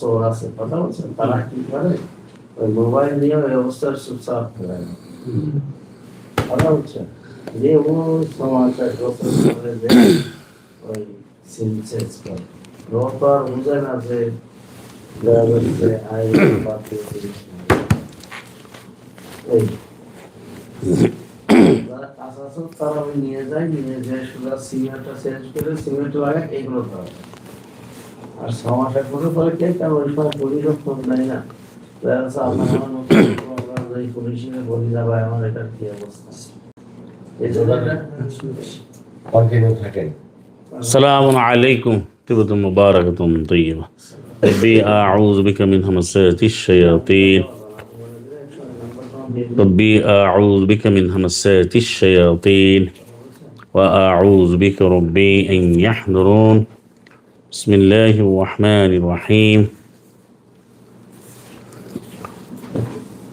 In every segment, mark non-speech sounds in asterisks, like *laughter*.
চোর আছে, কথা বলছেন? তারা কি করে ওই মোবাইল নিয়ে ওই অবস্থার চুপচাপ করে। কথা বলছেন? যে ও সমাচার গোসল করে যে ওই চেঞ্জ করে তো আর বুঝে না যে তারা নিয়ে যায় নিয়ে যায় সোজা সিমেন্টটা চেঞ্জ করে, সিমেন্ট লাগায় এগুলো করে আর সমস্যা করে পরে কে তার ওই সময় পুলিশও ফোন দেয় না দেখা যাচ্ছে আপনার আমার মতো আমরা ওই পুলিশের বলি যাবে আমার এটার কি অবস্থা এই জন্য কন্টিনিউ থাকেন السلام عليكم طيبة مباركة طيبة ربي أعوذ بك من همسات الشياطين ربي أعوذ بك من همسات الشياطين وأعوذ بك ربي أن يحضرون بسم الله الرحمن الرحيم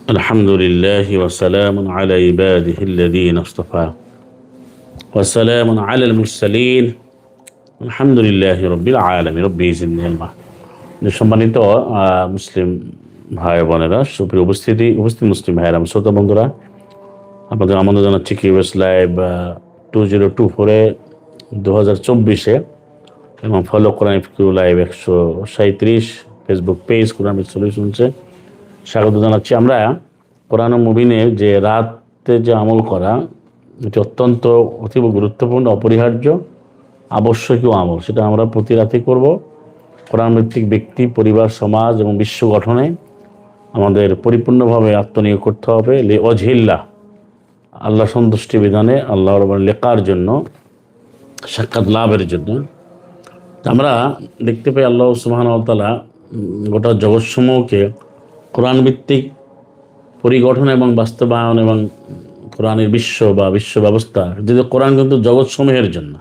الحمد لله وسلام على عباده الذين اصطفى وسلام على المرسلين আলহামদুলিল্লাহ রব্বিল আলমী রব্বি জিন্দাল্লাহ সম্মানিত আহ, মুসলিম ভাই বোনেরা সুপ্রিয় উপস্থিতি উপস্থিত মুসলিম ভাইয়েরা শ্রোতা বন্ধুরা আপনাদের আমন্ত্রণ জানাচ্ছি QS live two zero two ফোরে দু হাজার চব্বিশে এবং ফলো কোরআন কিউ লাইভ একশো সাঁত্রিশ ফেসবুক পেজ কোরআন সলিউশনসে স্বাগত জানাচ্ছি আমরা কোরআন মুবিনে যে রাতে যে আমল করা, এটি অত্যন্ত অতীব গুরুত্বপূর্ণ, অপরিহার্য, আবশ্যকীয় আমল। সেটা আমরা প্রতি রাতে করব। কোরআন ভিত্তিক ব্যক্তি, পরিবার, সমাজ এবং বিশ্ব গঠনে আমাদের পরিপূর্ণভাবে আত্মনিয়োগ করতে হবে। লে অঝিল্লা, আল্লাহ সন্তুষ্টি বিধানে, আল্লাহর আবার লেখার জন্য, সাক্ষাৎ লাভের জন্য। আমরা দেখতে পাই আল্লাহ সুবাহানতালা গোটা জগৎসমূহকে কোরআন ভিত্তিক পরিগঠন এবং বাস্তবায়ন এবং কোরআনের বিশ্ব বা বিশ্ব ব্যবস্থা যদি কোরআন কিন্তু জগৎসমূহের জন্য।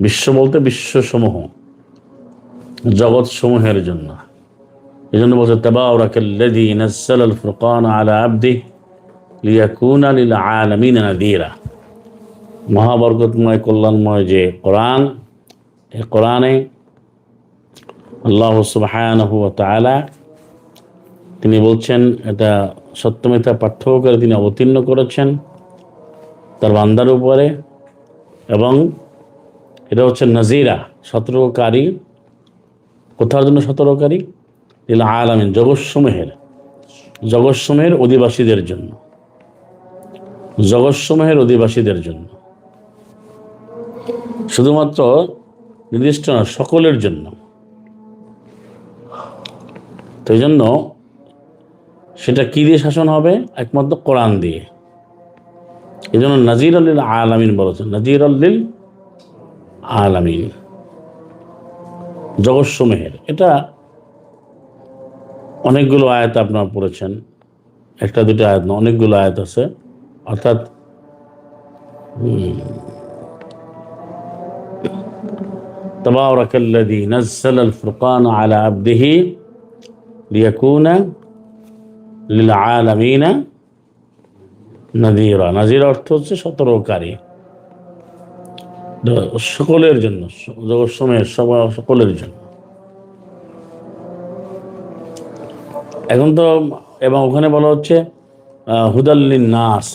বিশ্ব বলতে বিশ্বসমূহ জগৎ সমূহের জন্য। এই জন্য বলছে নাযীরা। মহাবরকতময়, কল্যাণময় যে কোরআন কোরআনে আল্লাহ সুবহানাহু ওয়া তিনি বলছেন, এটা সত্যমিথ্যা পার্থক্য করে তিনি অবতীর্ণ করেছেন তার বান্দার উপরে এবং এটা হচ্ছে নাজিরা, সতর্ককারী, কোথার জন্য সতর্ককারী? লিল আলামিন, জগৎসমূহের জগৎসমূহের অধিবাসীদের জন্য। জগৎসমূহের অধিবাসীদের জন্য। শুধুমাত্র নির্দিষ্ট না, সকলের জন্য। এই জন্য সেটা কি দিয়ে শাসন হবে? একমাত্র কোরআন দিয়ে। এই জন্য নাজির আল্লিল আলামিন বলেছেন নাজির আল্লিল আলামিন জগৎসমূহের এটা অনেকগুলো আয়াত আপনারা পড়েছেন। একটা দুটো আয়াত না অনেকগুলো আয়াত আছে। অর্থাৎ تبارك الذي نزل الفرقان على عبده ليكون للعالمين نذيرا نذير অর্থ হচ্ছে সতর্ককারী সকলের জন্য জগৎ সময়ের সবার সকলের জন্য এখন তো এবং ওখানে বলা হচ্ছে আহ, হুদাল্লিন নাস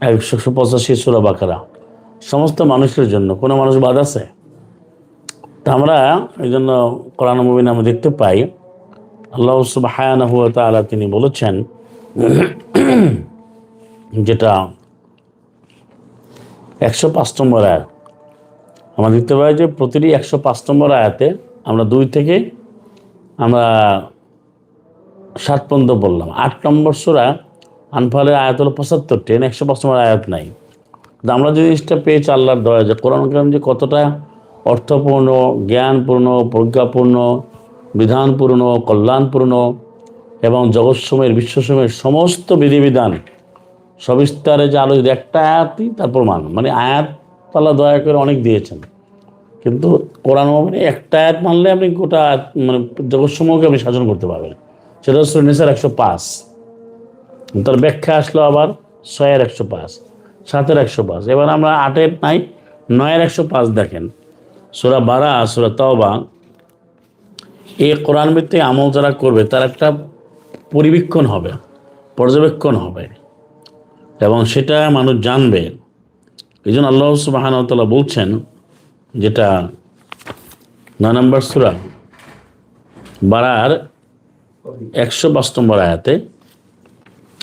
একশো পঁচাশি সুরা বাকারা সমস্ত মানুষের জন্য কোনো মানুষ বাদ আছে তা আমরা এই জন্য কোরআন মুবিন আমরা দেখতে পাই, আল্লাহ ওয়া তাআলা তিনি বলেছেন, যেটা একশো পাঁচ নম্বর আয়াত। আমরা দেখতে পাই যে প্রতিটি একশো পাঁচ নম্বর আয়াতে আমরা দুই থেকে আমরা সাত পর্যন্ত বললাম। আট নম্বর সুরা আনফালের আয়াত হলো পঁচাত্তরটি একশো পাঁচ নম্বর আয়াত নাই। আমরা যে জিনিসটা পেয়েছি আল্লাহর দয়া যে কোরআন কালাম যে কতটা অর্থপূর্ণ, জ্ঞানপূর্ণ, প্রজ্ঞাপূর্ণ, বিধানপূর্ণ, কল্যাণপূর্ণ এবং জগৎসময়ের বিশ্বসময়ের সমস্ত বিধিবিধান সবিস্তারে যে আলোচিত, একটা আয়াতই তার প্রমাণ। মানে আয়াত আল্লাহ দয়া করে অনেক দিয়েছেন। কিন্তু কোরআন মানে একটা আয়াত মানলে আপনি গোটা মানে জগৎসমূহকে আপনি শাসন করতে পারবেন। সেটা হচ্ছে নিসার একশো পাঁচ। তার ব্যাখ্যা আসলো আবার ছয়ের একশো পাঁচ, সাতের একশো পাঁচ। এবার আমরা আটের নাই, নয়ের একশো পাঁচ দেখেন। সুরা বারা, সুরা তওবা, এই কোরআন ভিত্তিক আমল যারা করবে, তার একটা পরিবীক্ষণ হবে, পর্যবেক্ষণ হবে। এবং সেটা মানুষ জানবে। এই জন্য আল্লাহ সুবাহানতাল্লাহ বলছেন, যেটা নয় নম্বর সুরা বারার একশো পাঁচ নম্বর আয়াতে।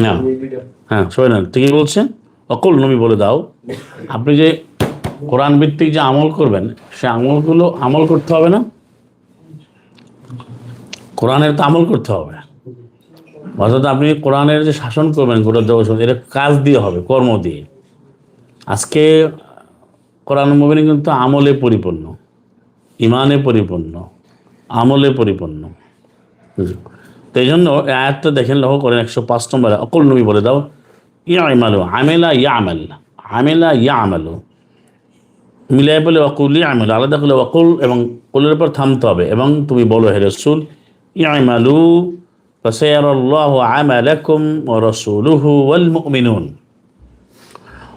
হ্যাঁ হ্যাঁ সবাই না ঠিকই বলছেন? অকল নবী বলে দাও। আপনি যে কোরআন ভিত্তিক যে আমল করবেন, সে আমলগুলো আমল করতে হবে না? কোরআনের তো আমল করতে হবে। অর্থাৎ আপনি কোরআনের যে শাসন করবেন গোটা জগৎ এটা কাজ দিয়ে হবে, কর্ম দিয়ে। আজকে কোরআন মোবিনী কিন্তু আমলে পরিপূর্ণ ইমানে পরিপূর্ণ, আমলে পরিপূর্ণ। হুম। তো এই জন্য আয়াতটা দেখেন, লক্ষ্য করেন, একশো পাঁচ নম্বরে, অকল নবী বলে দাও ইয়া আমেলা ইয়া আমাল আমেলা ইয়া আমালু মিলাই বলে অকুলি আমল আলাদা করলে অকুল এবং কুলের উপর থামতে হবে এবং তুমি বলো, হে রসুল, ইয়ামালু ফসায়ারাল্লাহু আমালাকুম ওয়া রাসূলুহু ওয়াল মুমিনুন।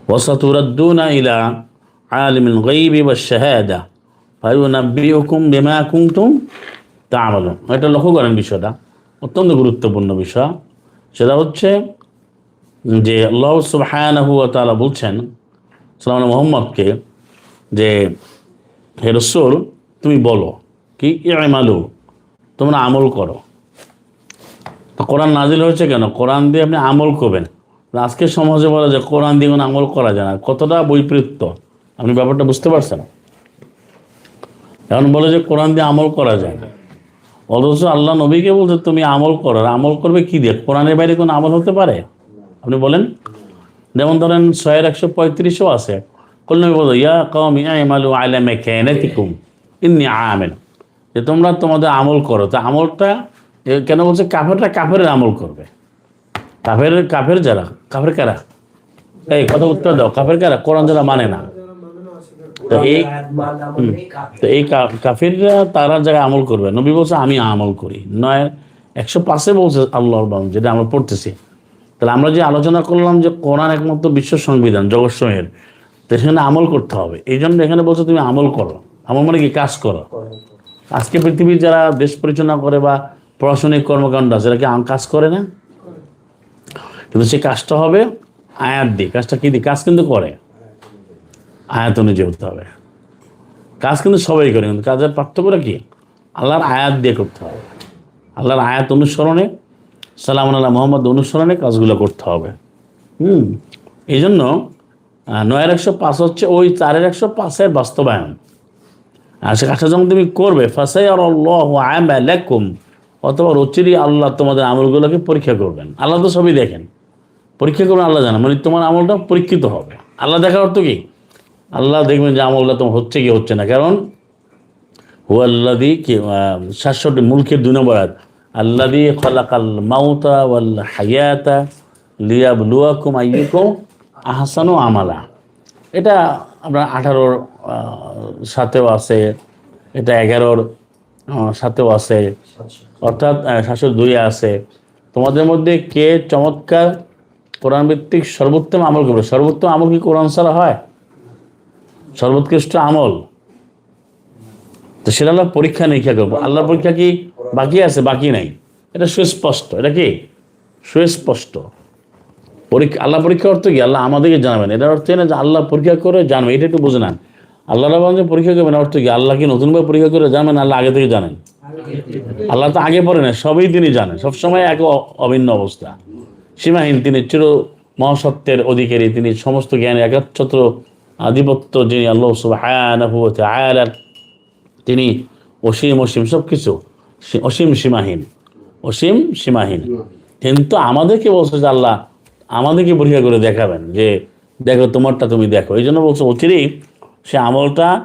ওয়া সাতুরাদ্দুনা ইলা আলিমিল গায়বি ওয়াশ শাহাদা, ফায়ুনাব্বিউকুম বিমা কুনতুম তা'মালুন। এটা লক্ষ্য করেন বিষয়টা, অত্যন্ত গুরুত্বপূর্ণ বিষয়। সেটা হচ্ছে যে আল্লাহ সুবহানাহু ওয়া তাআলা বলছেন সালাম মোহাম্মদকে যে, হে রসুল, তুমি বলো, কি ইমালু, তোমরা আমল করো। তো কোরআন নাজিল হয়েছে কেন? কোরআন দিয়ে আপনি আমল করবেন। আজকের সমাজে বলা যায় কোরআন দিয়ে কোনো আমল করা যায় না। কতটা বৈপরীত্য? আপনি ব্যাপারটা বুঝতে পারছেন? এখন বলে যে, কোরআন দিয়ে আমল করা যায় না। অথচ আল্লাহ নবীকে বলছে, তুমি আমল করো। আমল করবে কি দিয়ে? কোরআনের বাইরে কোনো আমল হতে পারে? আপনি বলেন। যেমন ধরেন ছয়ের একশো পঁয়ত্রিশও আছে। যে তোমরা তোমাদের আমল করো। তা আমলটা কেন বলছে? কাফেরটা কাফের আমল করবে। কাফের কাফের যারা, কাফের কারা? এই কথা উত্তর দাও। কাফের কারা? কোরআন যারা মানে না। এই কাফিররা তারা জায়গায় আমল করবে, নবী বলছে, আমি আমল করি। নয়, একশো পাঁচে বলছে আল্লাহর বাম যেটা আমরা পড়তেছি। তাহলে আমরা যে আলোচনা করলাম যে কোরআন একমাত্র বিশ্ব সংবিধান জগৎসমূহের তো সেখানে আমল করতে হবে। এই জন্য এখানে বলছে তুমি আমল করো। আমল মানে কি? কাজ করো। আজকে পৃথিবীর যারা দেশ পরিচালনা করে বা প্রশাসনিক কর্মকাণ্ড আছে কি কাজ করে না? কিন্তু সেই কাজটা হবে আয়াত দিয়ে। কাজটা কি দিয়ে? কাজ কিন্তু করে। আয়াত অনুযায়ী হতে হবে। কাজ কিন্তু সবাই করে, কিন্তু কাজের পার্থক্যটা কি? আল্লাহর আয়াত দিয়ে করতে হবে। আল্লাহর আয়াত অনুসরণে, সালাম আল্লাহ মোহাম্মদ অনুসরণে কাজগুলো করতে হবে। হুম। এই জন্য নয়ের একশো পাঁচ হচ্ছে ওই চারের একশো পাঁচের বাস্তবায়ন। আর সে কাজটা যখন তুমি করবে ফাঁসাই আর আল্লাহ অথবা রচিরি আল্লাহ তোমাদের আমলগুলোকে পরীক্ষা করবেন। আল্লাহ তো সবই দেখেন। পরীক্ষা করবেন, আল্লাহ জানা মানে তোমার আমলটা পরীক্ষিত হবে। আল্লাহ দেখার অর্থ কি? আল্লাহ দেখবেন যে আমলটা তোমার হচ্ছে কি হচ্ছে না। কারণ হুয়াল্লাদি কি সাতষট্টি মুলকের দুই নম্বর আয়াত আল্লাদি খলাকাল মাউতা ওয়াল হায়াতা লিয়াবলুয়াকুম আইয়ুকুম আহসানু আমালা। এটা আপনার আঠারোর সাথেও আছে, এটা এগারোর সাথেও আছে। অর্থাৎ সাতশো দুই আছে। তোমাদের মধ্যে কে চমৎকার কোরআন ভিত্তিক সর্বোত্তম আমল করবে? সর্বোত্তম আমল কি কোরআন ছাড়া হয়? সর্বোৎকৃষ্ট আমল? তো সেটা আমরা পরীক্ষা নিরীক্ষা করব। আল্লাহর পরীক্ষা কি বাকি আছে? বাকি নাই। এটা সুস্পষ্ট। এটা কি? সুস্পষ্ট। পরীক্ষা আল্লাহ পরীক্ষা অর্থ কি? আল্লাহ আমাদেরকে জানাবেন। এটার অর্থ না যে আল্লাহ পরীক্ষা করে জানবে, এটা একটু বুঝে নেন। আল্লাহ রহমান যে পরীক্ষা করবেন অর্থ কি? আল্লাহ কি নতুনভাবে পরীক্ষা করে জানবেন, আল্লাহ আগে থেকে জানেন? আল্লাহ তো আগে পড়ে না সবই তিনি জানেন। সবসময় এক অভিন্ন অবস্থা। সীমাহীন, তিনি চির মহাসত্বের অধিকারী, তিনি সমস্ত জ্ঞান একাচ্ছত্র আধিপত্য যিনি আল্লাহ সুবহানাহু ওয়া তাআলা। তিনি অসীম অসীম সব কিছু অসীম সীমাহীন। অসীম সীমাহীন। কিন্তু আমাদেরকে বলছে যে আল্লাহ আমাদেরকে পরীক্ষা করে দেখাবেন যে, দেখো, তোমারটা তুমি দেখো। এই জন্য বলছো, অচিরেই সে আমলটা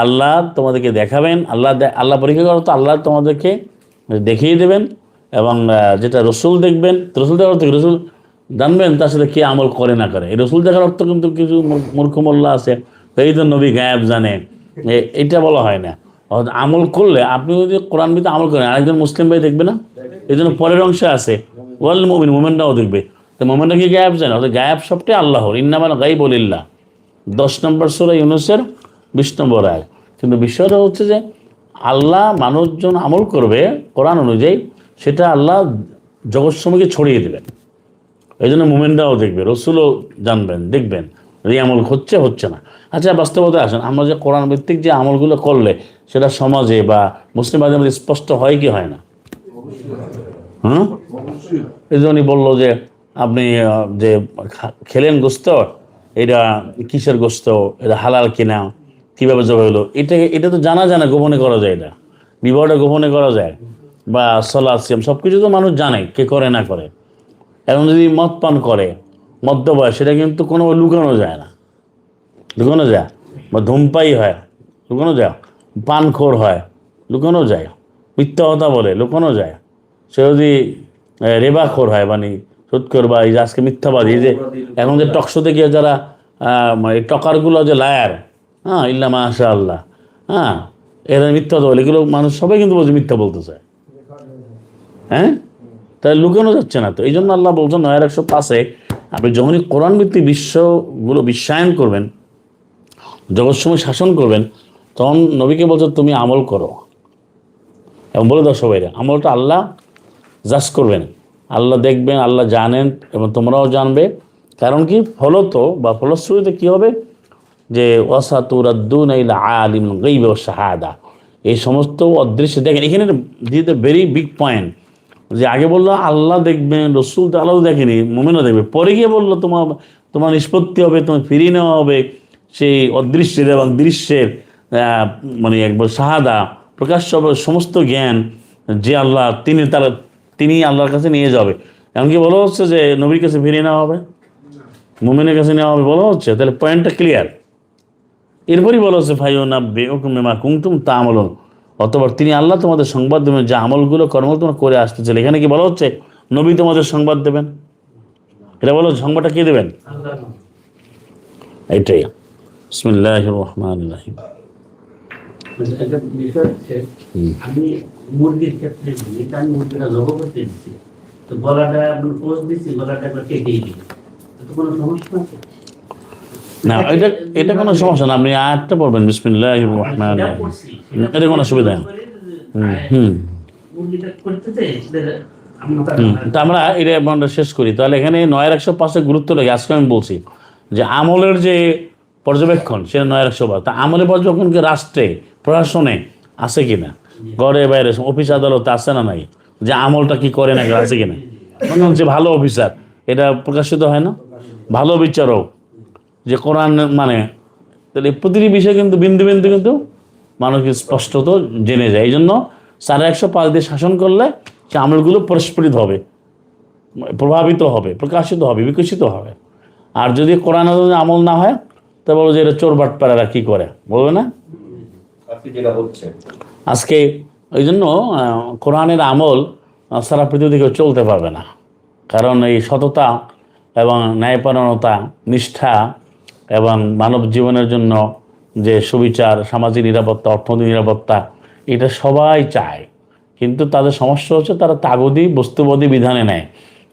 আল্লাহ তোমাদেরকে দেখাবেন। আল্লাহ আল্লাহ পরীক্ষা করো তো আল্লাহ তোমাদেরকে দেখিয়ে দেবেন এবং যেটা রসুল দেখবেন রসুল দেখার অর্থ রসুল জানবেন তার সাথে কে আমল করে না করে। এই রসুল দেখার অর্থ কিন্তু কিছু মূর- মূর্খ মোল্লা আছে। এই তো নবী গায়েব জানে। এটা বলা হয় না। আমল করলে আপনি যদি কোরআন বিতে আমল করেন, আরেকজন মুসলিম ভাই দেখবে না? এই জন্য পরের অংশে আছে। ওয়াল মুমিন মোমেনটাও দেখবে। তো মোমেনটা কি গায়েব জানে? অর্থাৎ গায়েব সবটাই আল্লাহর। ইন্নামাল গাই বলিল্লাহ দশ নম্বর সুরা ইউনুসের বিশ নম্বর আয় কিন্তু বিষয়টা হচ্ছে যে আল্লাহ মানুষজন আমল করবে কোরআন অনুযায়ী, সেটা আল্লাহ জগৎ সময়কে ছড়িয়ে দেবেন। এই জন্য মোমেনরাও দেখবে, রসুলও জানবেন, দেখবেন এই আমল হচ্ছে হচ্ছে না। আচ্ছা বাস্তবতা আসেন, আমরা যে কোরআন ভিত্তিক যে আমলগুলো করলে সেটা সমাজে বা মুসলিম মধ্যে স্পষ্ট হয় কি হয় না? হুম? এই জন্যই বলল যে আপনি যে খেলেন গোস্ত, এটা কিসের গোস্ত, এটা হালাল কিনা, কীভাবে জবাই হলো, এটা এটা তো জানা যায় না, গোপনে করা যায় এটা। বিবাহটা গোপনে করা যায়। বা সলাদ সিয়াম সব কিছু তো মানুষ জানে, কে করে, না করে। এখন যদি মদ পান করে মদ্যপায় সেটা কিন্তু কোনো লুকানো যায় না। লুকানো যায়। বা ধূমপাই হয়, লুকানো যায়। পানখোর হয়, লুকানো যায়। মিথ্যা বলে, লুকানো যায়। সে যদি রেবাখোর হয় মানে সুৎকর বা এই যে আজকে মিথ্যাবাদী যে এখন যে টকশোতে গিয়ে যারা মানে টকারগুলো যে লায়ার হ্যাঁ ইল্লা মাশা আল্লাহ হ্যাঁ এরা মিথ্যা বলে, এগুলো মানুষ সবাই কিন্তু বলছে মিথ্যা বলতে চায়। হ্যাঁ? তাই লুকানো যাচ্ছে না তো, এই জন্য আল্লাহ বলছেন নয়ের একশো পাশে আপনি যখনই কোরআন ভিত্তিক বিশ্বগুলো বিশ্বায়ন করবেন জগৎসময় শাসন করবেন, তখন নবীকে বলছে, তুমি আমল করো। এবং বলে দাও সবাইরে, আমলটা আল্লাহ জাজ করবেন। আল্লাহ দেখবেন, আল্লাহ জানেন এবং তোমরাও জানবে। কারণ কি? ফলত বা ফলশ্রুতিতে কি হবে? যে ওয়াসাতুরাদ্দুন আলিম গাইব শাহাদা। এই সমস্ত অদৃশ্য দেখেন, এখানে দিতে ভেরি বিগ পয়েন্ট। যে আগে বলল, আল্লাহ দেখবেন, রসুল তো আল্লাহ দেখেনি, মোমেনও দেখবে। পরে গিয়ে বলল, তোমার তোমার নিষ্পত্তি হবে, তোমার ফিরিয়ে নেওয়া হবে সেই অদৃশ্যের এবং দৃশ্যের মানে একবার শাহাদা প্রকাশ্য সমস্ত জ্ঞান যে আল্লাহ তিনি তার তিনি আল্লাহর কাছে নিয়ে যাবে। এমনকি বলা হচ্ছে যে নবীর কাছে ফিরিয়ে নেওয়া হবে। মোমেনের কাছে নেওয়া হবে বলা হচ্ছে। তাহলে পয়েন্টটা ক্লিয়ার এরপরই বলা হচ্ছে ভাই ও না বেমা কুমতুম তা আমলন অতবার তিনি আল্লাহ তোমাদের সংবাদ দেবেন যে আমলগুলো কর্ম তোমরা করে আসতেছে এখানে কি বলা হচ্ছে? নবী তোমাদের সংবাদ দেবেন। এটা বলো সংবাদটা কে দেবেন? এইটাই। বিসমিল্লাহ রহমান রাহিম। হচ্ছে আমি মুরগির ক্ষেত্রে এটা আমি মুরগিটা জব করতে দিচ্ছি তো গলাটা একবার পোষ দিচ্ছি গলাটা একবার কেটেই দিই। তো কোনো সমস্যা আছে? না এটা এটা কোনো সমস্যা না আপনি আটটা পড়বেন বিসমিল্লাহ রহমান এটা কোনো অসুবিধা হুম, তা আমরা এটা আমরা শেষ করি। তাহলে এখানে নয়ের একশো পাঁচে গুরুত্ব লাগে আজকে আমি বলছি যে আমলের যে পর্যবেক্ষণ সেটা নয়ের একশো পাঁচ। তা আমলের পর্যবেক্ষণ কি রাষ্ট্রে প্রশাসনে আছে কিনা? ঘরে বাইরে অফিস আদালতে আছে না নাই? যে আমলটা কি করে না আছে কিনা? মনে হচ্ছে ভালো অফিসার। এটা প্রকাশিত হয় না? ভালো বিচারক। যে কোরআন মানে তাহলে প্রতিটি বিষয় কিন্তু বিন্দু বিন্দু কিন্তু মানুষ স্পষ্টত জেনে যায়। এই জন্য সাড়ে একশো পাঁচ দিয়ে শাসন করলে সে আমলগুলো পরস্পরিত হবে, প্রভাবিত হবে, প্রকাশিত হবে, বিকশিত হবে। আর যদি কোরআন আমল না হয়, তা বলো যে এটা চোর বাটপাড়ারা কি করে? বলবে না? আজকে ওই জন্য কোরআনের আমল সারা পৃথিবী কেউ চলতে পারবে না। কারণ এই সততা এবং ন্যায়পরায়ণতা, নিষ্ঠা এবং মানব জীবনের জন্য যে সুবিচার, সামাজিক নিরাপত্তা, অর্থনৈতিক নিরাপত্তা, এটা সবাই চায়। কিন্তু তাদের সমস্যা হচ্ছে তারা তাগদি, বস্তুবাদী বিধানে নেয়।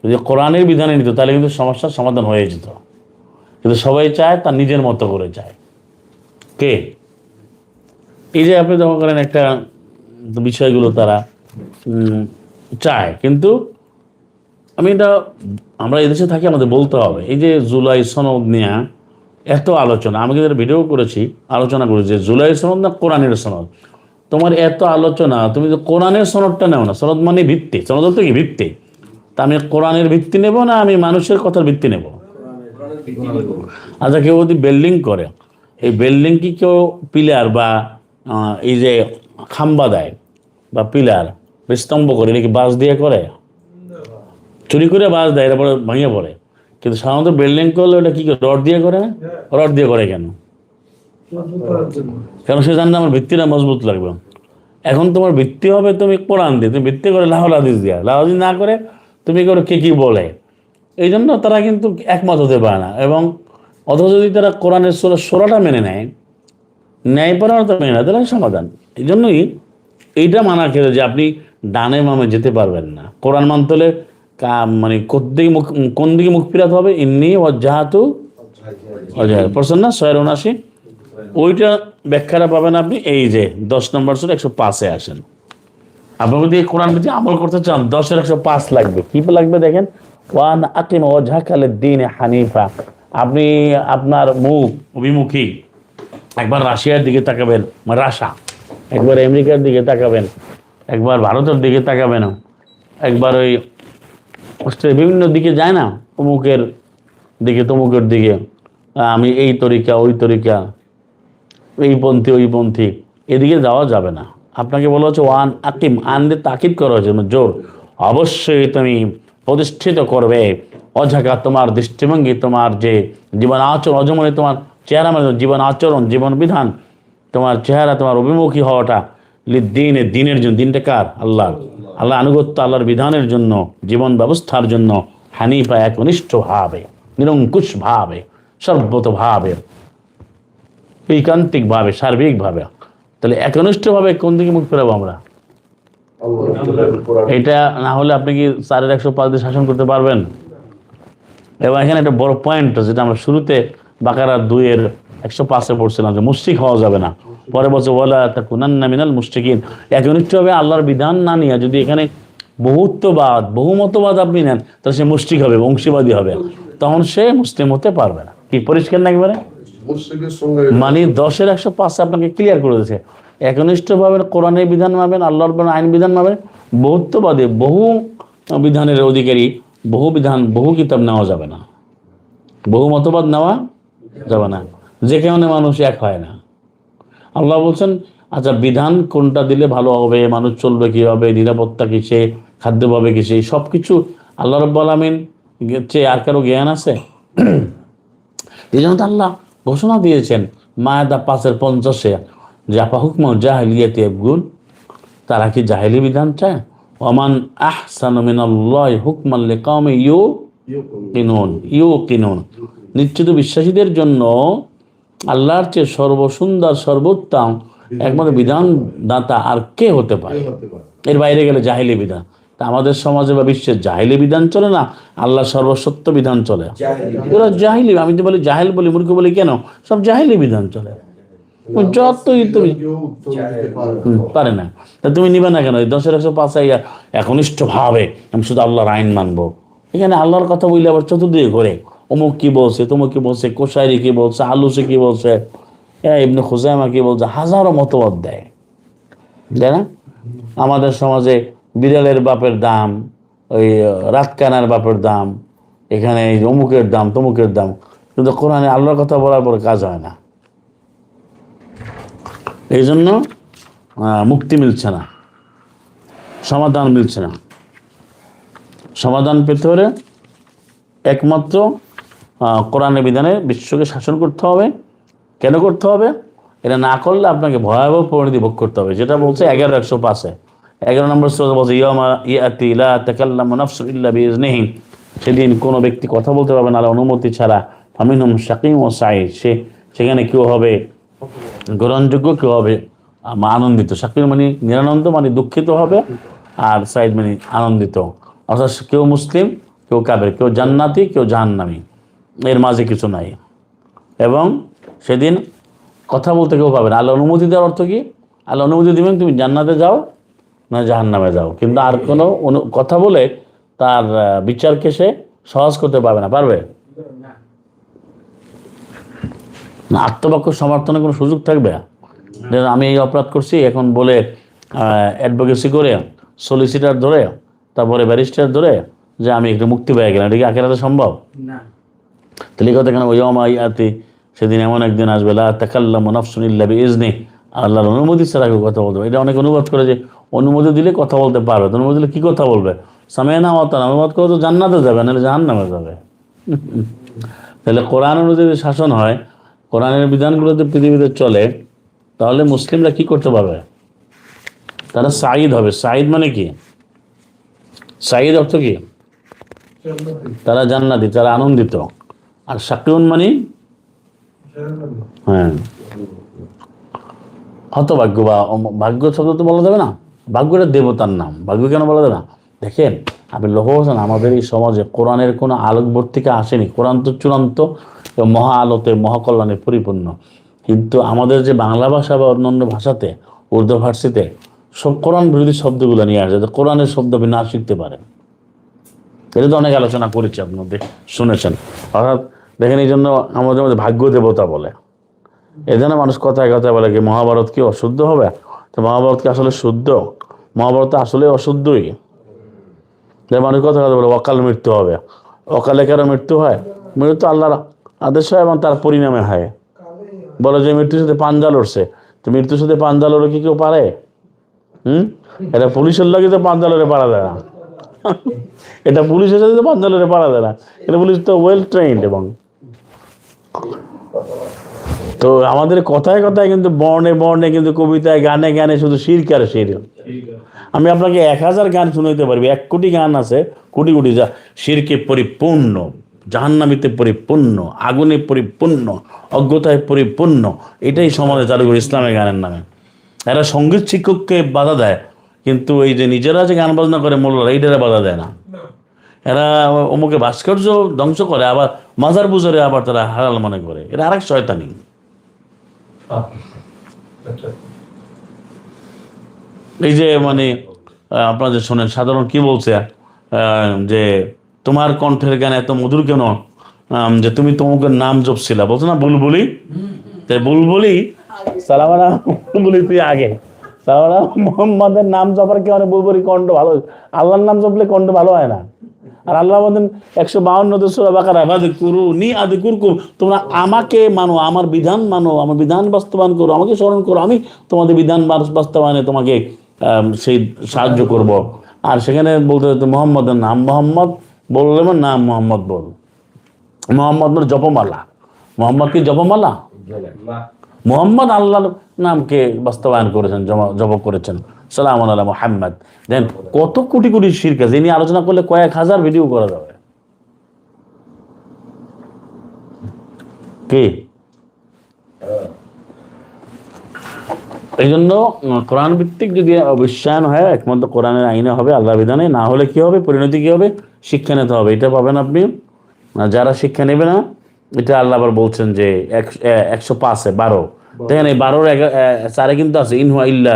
যদি কোরআনের বিধানে নিত, তাহলে কিন্তু সমস্যার সমাধান হয়ে যেত। কিন্তু সবাই চায়, তার নিজের মতো করে চায়। কে? এই যে আপনি যখন করেন একটা বিষয়গুলো তারা চায়, কিন্তু আমি এটা, আমরা এদেশে থাকি, আমাদের বলতে হবে। এই যে জুলাই সনদ নিয়ে এত আলোচনা, আমি কিন্তু ভিডিও করেছি, আলোচনা করেছি যে জুলাই সনদ না কোরআনের সনদ? তোমার এত আলোচনা, তুমি যে কোরআনের সনদটা নেও না, সনদ মানে ভিত্তি, সনদ তো কি ভিত্তি? তা আমি কোরআনের ভিত্তি নেব না আমি মানুষের কথার ভিত্তি নেব? আচ্ছা কেউ যদি বিল্ডিং করে, এই বিল্ডিং কি কেউ পিলার বা এই যে খাম্বা দেয় বা পিলার স্তম্ভ করে, এটা কি বাঁশ দিয়ে করে? চুরি করে বাঁশ দেয় এরপরে ভেঙে পড়ে। কিন্তু সাধারণত বিল্ডিং করলে ওটা কি রড দিয়ে করে? রড দিয়ে করে কেন? কারণ সে জানে আমার ভিত্তিটা মজবুত লাগবে। এখন তোমার ভিত্তি হবে তুমি কোরআন দিয়ে, তুমি ভিত্তি করে লাহল হাদিস দিয়া। লাহল না করে তুমি করে কে কি বলে? এই জন্য তারা কিন্তু একমত হতে পারে না। এবং অথচ যদি তারা কোরআনের সোরা সোরাটা মেনে নেয় ন্যায়পরায়ণতা মেনে নেয় তাহলে সমাধান। এই জন্যই এইটা মানা খেলে যে আপনি ডানে মামে যেতে পারবেন না। কোরআন মানতে হলে কা- মানে কোদিকে মুখ, কোন দিকে মুখ ফিরাতে হবে? এমনি ওয়াজাহাতু অজয় পড়ছেন না? ছয়ের উনাশি ওইটা ব্যাখ্যাটা পাবেন আপনি। এই যে দশ নম্বর সুরা একশো পাঁচে আসেন। আপনি যদি কোরআন যদি আমল করতে চান, দশের একশো পাঁচ লাগবে। কি লাগবে দেখেন? ওয়ান আকিম ঝাকালের দিন হানিফা। আপনি আপনার মুখ অভিমুখী একবার রাশিয়ার দিকে তাকাবেন, রাশা, একবার আমেরিকার দিকে তাকাবেন, একবার ভারতের দিকে তাকাবেন। একবার ওই অস্ট্রেলিয়া বিভিন্ন দিকে যায় না, অমুকের দিকে, তমুকের দিকে। আমি এই তরিকা, ওই তরিকা, এই পন্থী, ওই পন্থী। এদিকে যাওয়া যাবে না। আপনাকে বলা হচ্ছে ওয়ান আকিম আন দিয়ে তাকিদ করা হয়েছে মানে জোর। অবশ্যই তুমি প্রতিষ্ঠিত করবে। অঝাকা তোমার দৃষ্টিভঙ্গি, তোমার যে জীবন আচরণ, অজমনে তোমার চেহারা মানে জীবন আচরণ, জীবন বিধান, তোমার চেহারা, তোমার অভিমুখী হওয়াটা দিনের দিনের জন্য। দিনটা কার? আল্লাহ আল্লাহ আনুগত্য আল্লাহর বিধানের জন্য, জীবন ব্যবস্থার জন্য হানিফা একনিষ্ঠ ভাবে, নিরঙ্কুশ ভাবে, সর্বত ভাবে, ঐকান্তিক ভাবে, সার্বিক ভাবে। তাহলে একনিষ্ঠ ভাবে কোন দিকে মুখ ফেরাবো আমরা? এটা না হলে আপনি কি চারের একশো পাঁচ দিয়ে শাসন করতে পারবেন? এবং এখানে একটা বড় পয়েন্ট যেটা আমরা শুরুতে বাকারা দুইয়ের একশো পাঁচে পড়ছিলাম যে মুশরিক হওয়া যাবে না। পরে বলছে বলা তা কুনান্না মিনাল মুশরিকিন। একনিষ্ঠভাবে আল্লাহর বিধান না নিয়ে যদি এখানে বহুত্ববাদ বহুমতবাদ আপনি নেন তাহলে সে মুশরিক হবে বংশীবাদী হবে। তখন সে মুসলিম হতে পারবে না। কি পরিষ্কার না একবারে? মানে দশের একশো পাঁচ আপনাকে ক্লিয়ার করে দিয়েছে। একনিষ্ঠভাবে কোরআনের বিধান মানবেন আল্লাহর আইন বিধান মানবেন বহুত্ববাদী বহু বিধানের অধিকারী বহু বিধান বহু কিতাব নেওয়া যাবে না। বহু মতবাদ নেওয়া যাবে না। যে কারণে মানুষ এক হয় না। আল্লাহ বলছেন আচ্ছা বিধান কোনটা দিলে ভালো হবে? মানুষ চলবে কীভাবে? নিরাপত্তা কিসে? খাদ্য পাবে কিসে? সব কিছু আল্লাহ রব্বু আলমিন চেয়ে আর কারও জ্ঞান আছে? *clears throat* এই জন্য আল্লাহ ঘোষণা দিয়েছেন মায়াদা পাঁচের পঞ্চাশে আপা হুকম জাহিলিয়াতে গুণ তারা কি জাহেলি বিধান চায়? ওমান আহসান মিনাল্লাহ হুকমান লিকাউমি ইউ কিনুন ইউ কিনুন নিশ্চিত বিশ্বাসীদের জন্য আল্লাহর চেয়ে সর্বসুন্দর সর্বোত্তম একমাত্র বিধান দাতা আর কে হতে পারে? এর বাইরে গেলে জাহিলি বিধান। তা আমাদের সমাজে বা বিশ্বের জাহিলি বিধান চলে না? আল্লাহ সর্বসত্য বিধান চলে। এরা জাহিলি আমি তো বলি জাহেল বলি মূর্খ বলি কেন? সব জাহিলি বিধান চলে। যতই তুমি পারে না। হুম, পারে না। তা তুমি নিবে না কেন? এই দশের একশো পাঁচ একনিষ্ঠ ভাবে আমি শুধু আল্লাহর আইন মানবো। এখানে আল্লাহর কথা বললে আবার চতুর্দিকে ঘুরে। অমুক কি বলছে, তমুক কি বলছে কোসাইরি কি বলছে, আলুসে কি বলছে ইবনে খুজাইমা কি বলছে, হাজারো মতবাদ দেয়। তাই না? আমাদের সমাজে বিড়ালের বাপের দাম, ওই রাতকানার বাপের দাম, এখানে এই অমুকের দাম, তমুকের দাম, কিন্তু কোরআনে আল্লাহর কথা বলার পরে কাজ হয় না। এই জন্য মুক্তি মিলছে না, সমাধান মিলছে না। সমাধান পেতে হলে একমাত্র কোরআনের বিধানে বিশ্বকে শাসন করতে হবে। কেন করতে হবে? এটা না করলে আপনাকে ভয়াবহ পরিণতি ভোগ করতে হবে। যেটা বলছে এগারো একশো পাঁচে। এগারো নম্বর শ্লোকে বলছে ইয়মা ইয়াতি লা তাকাল্লামু নাফসুন ইল্লা সেদিন কোনো ব্যক্তি কথা বলতে পারবে না অনুমতি ছাড়া। ফামিনহুম শাকিম ও সাঈদ। সে সেখানে কেউ হবে গ্রহণযোগ্য, কেউ হবে আনন্দিত। শাকির মানে নিরানন্দ মানে দুঃখিত হবে, আর সাইদ মানে আনন্দিত। অর্থাৎ কেউ মুসলিম, কেউ কাবের কেউ জান্নাতি, কেউ জাহান্নামি। এর মাঝে কিছু নাই। এবং সেদিন কথা বলতে কেউ পাবে না। আল্লাহ অনুমতি দেওয়ার অর্থ কি? আল্লাহ অনুমতি দিবেন, তুমি জান্নাতে যাও, না জাহান্নামে যাও। কিন্তু আর কোনো কথা বলে তার বিচারকে সে সহজ করতে পারবে না। পারবে? না আত্মপক্ষ সমর্থনের কোনো সুযোগ থাকবে? যে আমি এই অপরাধ করছি, এখন বলে অ্যাডভোকেসি করে সলিসিটার ধরে, তারপরে ব্যারিস্টার ধরে যে আমি একটু মুক্তি পেয়ে গেলাম। এটা কি আখেরাতে সম্ভব? না। তাহলে এই কথা কেন ওই ইয়াতি, সেদিন এমন একদিন আসবে, লা তাকাল্লাম নাফসুনিল্লা বিইজনি। আল্লাহর অনুমতি ছাড়া কেউ কথা বলতে এটা অনেক অনুবাদ করে যে অনুমতি দিলে কথা বলতে পারবে অনুমতি দিলে কি কথা বলবে? সামেনা অতান অনুবাদ করে তো জান্নাতে যাবে, নাহলে জাহান্নামে যাবে। তাহলে কোরআন অনুযায়ী শাসন হয়, কোরআনের বিধানগুলোতে পৃথিবীতে চলে, তাহলে মুসলিমরা কি করতে পারবে? তারা সাঈদ হবে। সাঈদ মানে কি? সাঈদ অর্থ কি? তারা জান্নাতি, তারা আনন্দিত। আর শাকিউন মানে? হ্যাঁ। হতভাগ্য বা ভাগ্য শব্দ তো বলা যাবে না। ভাগ্যটা দেবতার নাম। ভাগ্য কেন বলা যাবে না? দেখেন, আপনি লক্ষ্য করছেন, আমাদের এই সমাজে কোরআনের কোনো আলোকবর্তিকা আসেনি। কোরআন তো চূড়ান্ত মহা আলোতে, মহাকল্যাণে পরিপূর্ণ। কিন্তু আমাদের যে বাংলা ভাষা বা অন্যান্য ভাষাতে, উর্দু, ফার্সিতে, সব কোরআন বিরোধী শব্দগুলো নিয়ে আসে কোরআনের শব্দ আপনি না শিখতে পারেন। এটা তো অনেক আলোচনা করেছি, আপনাদের শুনেছেন। অর্থাৎ দেখেন এই জন্য আমাদের মধ্যে ভাগ্য দেবতা বলে। এই জন্য মানুষ কথায় কথায় বলে কি, মহাভারত কি অশুদ্ধ হবে? তো মহাভারত কি আসলে শুদ্ধ? মহাভারত আসলে অশুদ্ধই। যে মানুষ কথা কথা বলে, অকাল মৃত্যু হবে। অকালে কারও মৃত্যু হয়? মৃত্যু আল্লাহর আদেশ হয় এবং তার পরিণামে হয়। বলে যে মৃত্যুর সাথে পাঞ্জা লড়ছে, তো মৃত্যুর সাথে পাঞ্জা লড়ে কি কেউ পারে? হুম? এটা পুলিশের লাগে তো পাঞ্জা লড়ে পারা যায় না। *laughs* এটা পুলিশের সাথে তো পাঞ্জা লড়ে পারা যায় না। এটা পুলিশ তো ওয়েল ট্রেন্ড এবং তো আমাদের কথায় কথায় কিন্তু বর্ণে বর্ণে কিন্তু কবিতায়, গানে গানে শুধু শির আর শির আমি আপনাকে এক হাজার গান শুনাইতে পারবি, এক কোটি গান আছে, কোটি কোটি যা শিরকে পরিপূর্ণ, জাহান্নামিতে পরিপূর্ণ, আগুনে পরিপূর্ণ, অজ্ঞতায় পরিপূর্ণ, এটাই সমাজে চালু করে ইসলামের গানের নামে। এরা সংগীত শিক্ষককে বাধা দেয়, কিন্তু এই যে নিজেরা যে গান বাজনা করে মোল্লারা, এইটারা বাধা দেয় না। এরা অমুকে ভাস্কর্য ধ্বংস করে আবার মাজার বুজারে আবার তারা হারাল মনে করে। এটা আরেক শয়তানি। এই যে মানে আপনারা যে শোনেন সাধারণ কি বলছে যে তোমার কণ্ঠের গান এত মধুর কেন? যে তুমি তোমাকে নাম জপছিলা। বলছো না বুলবুলি? বুলবুলি সালাম আলাইকুম, বুলবুলি তুই আগে। সালাম মোহাম্মদের নাম জপার কি মানে বুলবুলি কণ্ঠ ভালো? আল্লাহর নাম জপলে কণ্ঠ ভালো হয় না। আর আল্লাহ বলেন একশো বাউন্ন বাকারা করু নি আদি কুরকু তোমরা আমাকে মানো আমার বিধান মানো আমার বিধান বাস্তবায়ন করো আমাকে স্মরণ করো আমি তোমাদের বিধান বাস্তবায়নে তোমাকে সেই সাহায্য করব। আর সেখানে বলতে মোহাম্মদের নাম মোহাম্মদ বললে নাম মোহাম্মদ বল। মোহাম্মদ মানে জপমালা। মোহাম্মদ কি জপমালা? মোহাম্মদ আল্লাহর নামকে বাস্তবায়ন করেছেন জমা- জপ করেছেন। সালাম আল্লাহ মোহাম্মদ। দেন কত কোটি কোটি শির কাজ এই নিয়ে আলোচনা করলে কয়েক হাজার ভিডিও করা যাবে। কি? এই জন্য কোরআন ভিত্তিক যদি বিশ্বায়ন হয় একমাত্র কোরআনের আইনে হবে আল্লাহ বিধানে। না হলে কি হবে? পরিণতি কি হবে? শিক্ষা নিতে হবে। এটা পাবেন আপনি। যারা শিক্ষা নেবে না এটা আল্লাহ আবার বলছেন যে এক- একশো পাঁচে বারো। দেখেন এই বারোর চারে কিন্তু আছে ইনহুয়া ইল্লা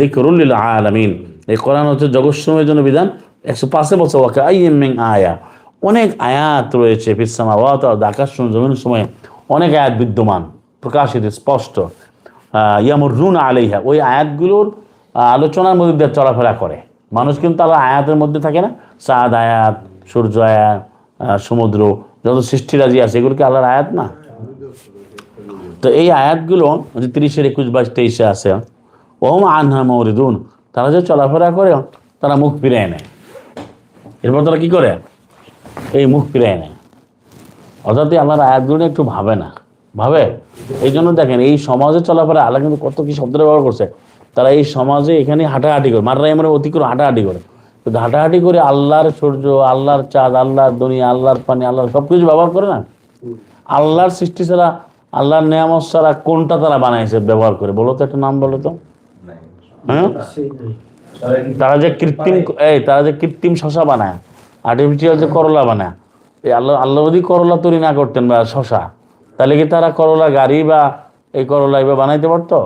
রিকরুল্লিল আলামিন। এই কোরআন হচ্ছে জগৎসমূহের জন্য বিধান। একশো পাঁচে বছর ওয়াকে আয়া অনেক আয়াত রয়েছে ফিসামা ওয়াত আকাশ জমিন সময়ে অনেক আয়াত বিদ্যমান, প্রকাশিত, স্পষ্ট। ইয়ামুরুন আলাইহা। ওই আয়াতগুলোর আলোচনার মধ্যে দিয়ে চলাফেরা করে। মানুষ কিন্তু আল্লাহ আয়াতের মধ্যে থাকে না। চাঁদ আয়াত, সূর্য আয়াত সমুদ্র, যত সৃষ্টিরাজি আছে, এগুলো কি আল্লাহর আয়াত না? তো এই আয়াতগুলো যে তিরিশের একুশ বাইশ তেইশে আছে ওহম আনহা মরিদুন। তারা যে চলাফেরা করে, তারা মুখ ফিরে নেয়। এরপর তারা কি করে? এই মুখ ফিরে নেয়। অর্থাৎ আল্লাহর আয়াতগুলো একটু ভাবে না। ভাবে? এই জন্য দেখেন, এই সমাজে চলাফেরা, আল্লাহ কিন্তু কত কি শব্দের ব্যবহার করছে। তারা এই সমাজে এখানে হাঁটাহাঁটি করে মাররা এমন অতি করে হাঁটাহাঁটি করে। কিন্তু হাঁটাহাঁটি করে আল্লাহর সূর্য, আল্লাহর চাঁদ, আল্লাহর দুনিয়া, আল্লাহর পানি, আল্লাহর সব কিছু ব্যবহার করে না? আল্লাহর সৃষ্টি ছাড়া, আল্লাহর নিয়ামত ছাড়া কোনটা তারা বানাইছে, ব্যবহার করে? বলো তো একটা নাম, বলো তো। হ্যাঁ? তারা যে কৃত্রিম এই তারা যে কৃত্রিম শশা বানায় আর্টিফিশিয়াল যে করলা বানায় এই আল্লাহ আল্লাহ যদি করলা তৈরি না করতেন বা শশা তাহলে কি তারা করলা গাড়ি বা এই করলা এবার বানাইতে পারতো?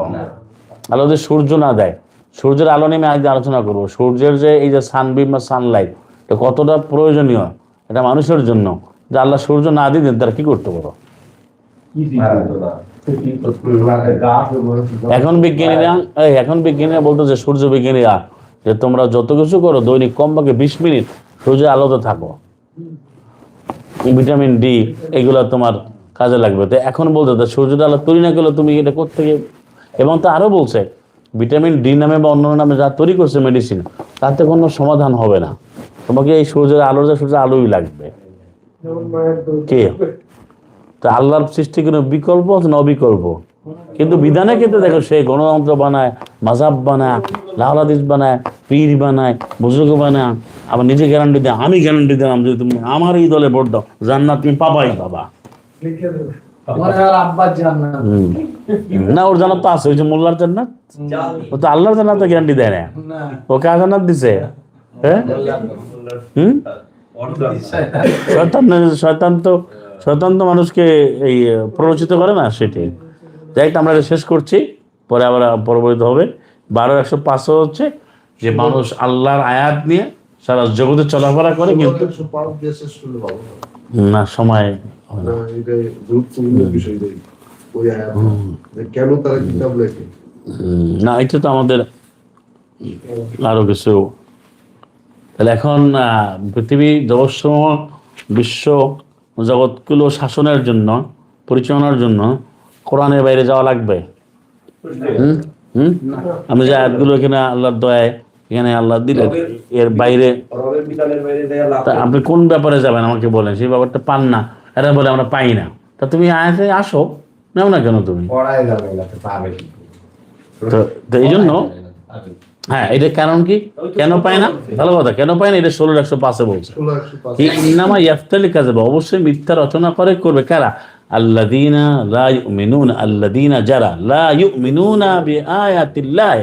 আল্লাহ যদি সূর্য না দেয় সূর্যের আলো নেমে আজ আলোচনা করব। সূর্যের যে এই যে সানবিম বা সানলাইট এটা কতটা প্রয়োজনীয়? এটা মানুষের জন্য। যে আল্লাহ সূর্য না দিতেন তারা কি করতে পারো? এখন বিজ্ঞানীরা এই এখন বিজ্ঞানীরা বলতো যে সূর্য বিজ্ঞানীরা যে তোমরা যত কিছু করো দৈনিক কমপক্ষে বিশ মিনিট সূর্যের আলোতে থাকো। ভিটামিন ডি এগুলো তোমার কাজে লাগবে। তো এখন বলতে তো সূর্যের আলো তৈরি না করলে তুমি এটা কোথেকে এবং তা আরও বলছে ভিটামিন ডি নামে বা অন্য নামে যা তৈরি করছে মেডিসিন তাতে কোনো সমাধান হবে না। তোমাকে এই সূর্যের আলো যে সূর্যের আলোই লাগবে। কে? তা আল্লাহর সৃষ্টি কোনো বিকল্প না অবিকল্প? কিন্তু বিধানে কিন্তু দেখো, সে গণতন্ত্র বানায় মাজাব বানায় লাহলাদিস বানায়, পীর বানায়, বুজুর্গ বানায়, আবার নিজে গ্যারান্টি দেয়, আমি গ্যারান্টি দিলাম যদি তুমি আমার এই দলে ভোট দাও। জান্নাত তুমি পাবাই হুম। না, ওর জান্নাত তো আছে, ওই যে মোল্লার জান্নাত? ও তো আল্লাহর জান্নাত গ্যারান্টি দেয় না। ও কার জান্নাত দিছে? হ্যাঁ? শয়তান তো শয়তান তো মানুষকে এই প্ররোচিত করে না সেটাই যাই আমরা এটা শেষ করছি। পরে আবার পরবর্তীতে হবে। বারো একশো পাঁচশো হচ্ছে যে মানুষ আল্লাহর আয়াত নিয়ে সারা জগতে চলাফেরা করে কিন্তু। না সময় না। এটা তো আমাদের আরও কিছু। তাহলে এখন পৃথিবী জগৎসমূহ বিশ্ব জগৎগুলো শাসনের জন্য পরিচালনার জন্য কোরআনের বাইরে যাওয়া লাগবে? হুম? হুম? আমি যে আয়াতগুলো এখানে আল্লাহর দয়ায় এখানে আল্লাহ দিলেন এর বাইরে তা আপনি কোন ব্যাপারে যাবেন আমাকে বলেন? সেই ব্যাপারটা পান না। এরা বলে আমরা পাই না। তা তুমি আয়াতে আসো নাও না কেন তুমি? তো এই জন্য হ্যাঁ এটা কারণ কি? কেন পায় না? ভালো কথা কেন পায় না? এটা ষোলো একশো পাঁচে বলছে। ইন্নামা ইয়াফতালি কাজে অবশ্যই মিথ্যা রচনা করে করবে কারা? আল্লাদিনা লা ইউমিনুন আল্লাদিনা যারা লা ইউমিনুনা বিআয়াতিল্লাহ।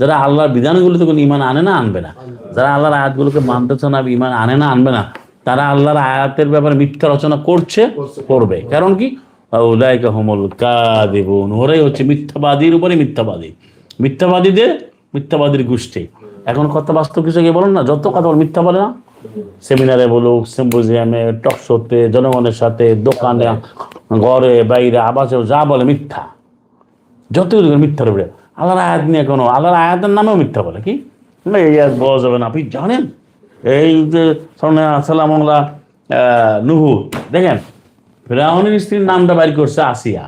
যারা আল্লাহর বিধানগুলোতে কোনো ইমান আনে না আনবে না। যারা আল্লাহর আয়াতগুলোকে মানতেছে না ইমান আনে না আনবে না। তারা আল্লাহর আয়াতের ব্যাপারে মিথ্যা রচনা করছে করবে। কারণ কি? উলাইকা হুমুল কাযিবুন। ওরাই হচ্ছে মিথ্যাবাদীর উপরে মিথ্যাবাদী। মিথ্যাবাদীদের মিথ্যাবাদীর গোষ্ঠী। এখন কথা বাস্তব কিছু কি বলুন না? যত কথা বল মিথ্যা বলে না? সেমিনারে বলুক, সিম্পোজিয়ামে, টক শোতে, জনগণের সাথে, দোকানে, ঘরে, বাইরে, আবাসে, যা বলে মিথ্যা। যত মিথ্যার উপরে। আল্লাহর আয়াত নিয়ে কোনো, আল্লাহর আয়াতের নামেও মিথ্যা বলে কি? না, এই আয়াত বলা যাবে না। আপনি জানেন? এই যে, সালাম নুহু। দেখেন, ফেরাউনের স্ত্রীর নামটা বাইর করছে আসিয়া।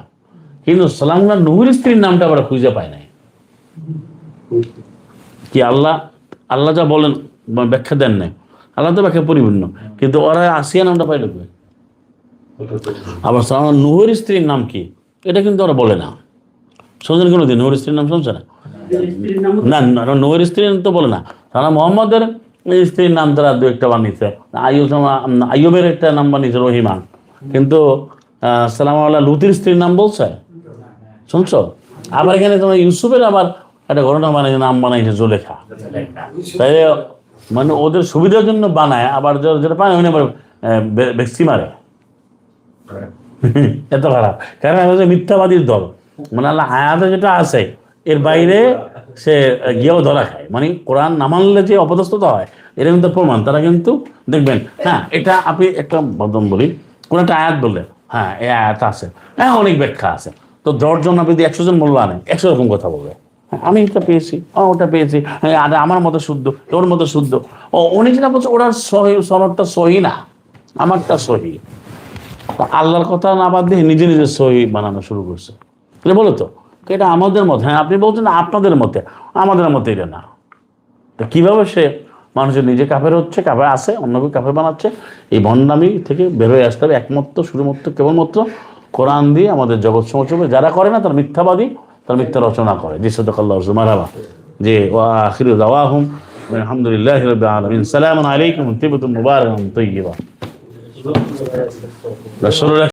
কিন্তু সালামুল্লাহ নুহুর স্ত্রীর নামটা আবার খুঁজে পায় নাই। কি আল্লাহ আল্লাহ যা বলেন ব্যাখ্যা দেন নাই। আল্লাহ তো ব্যাখ্যা পরিপূর্ণ। কিন্তু ওরা আসিয়া নামটা পাইল আবার সালাম নুহুর স্ত্রীর নাম কি? এটা কিন্তু ওরা বলে না। শুনছেন কোনো দিন নুহুর স্ত্রীর নাম শুনছে না? না নুহের স্ত্রীর তো বলে না। তারা মোহাম্মদের স্ত্রীর নাম তারা দু একটা বানিয়েছে। আইয়ুব আইয়ুবের একটা নাম বানিয়েছে, রহিমা। কিন্তু সালাম আল্লাহ লুতির স্ত্রীর নাম বলছে? শুনছো? আবার এখানে তোমার ইউসুফের আবার একটা ঘটনা বানিয়েছে নাম বানাইছে জোলেখা। তাই মানে ওদের সুবিধার জন্য বানায়, আবার যেটা পায় মারে। *laughs* এত খারাপ। কারণ মিথ্যাবাদীর দল। মানে আল্লাহ আয়াতে যেটা আছে, এর বাইরে সে গিয়েও ধরা খায়। মানে কোরআন না মানলে যে অপদস্থতা হয়, এটা কিন্তু প্রমাণ। তারা কিন্তু দেখবেন হ্যাঁ এটা আপনি একটা বদন বলি, কোন একটা আয়াত বললেন হ্যাঁ এই আয়াত আছে। হ্যাঁ অনেক ব্যাখ্যা আছে। তো দশজন আপনি যদি একশো জন মূল্য আনে একশো রকম কথা বলবে। আমি এটা পেয়েছি ওটা পেয়েছি। আর আমার মতো শুদ্ধ ওর মতো শুদ্ধ। ও, উনি যেটা বলছে ওরা সহি, সনদটা সহি না, আমারটা সহি। আল্লাহর কথা না বাদ দিয়ে নিজে নিজে সহি বানানো শুরু করছে। এটা বলো তো, এটা আমাদের মতে হ্যাঁ আপনি বলছেন আপনাদের মতে, আমাদের মতে এটা না। তো কীভাবে সে মানুষের নিজে কাফের হচ্ছে, কাফের আছে, অন্যকে কাফের বানাচ্ছে, এই ভণ্ডামি থেকে বের হয়ে আসতে হবে। একমাত্র, শুধুমাত্র, কেবলমাত্র কোরআন দিয়ে আমাদের জগৎ সমস্ত যারা করে না, তারা মিথ্যাবাদী। তারা মিথ্যা রচনা করে। যে সদকাল্লাহ মারাবা যে ওয়া আখিরু দাওয়াহুম। আলহামদুলিল্লাহ রাব্বিল আলামিন। সালামু আলাইকুম তিবতুম মুবারাকাতুন তাইয়্যিবা। ষোলো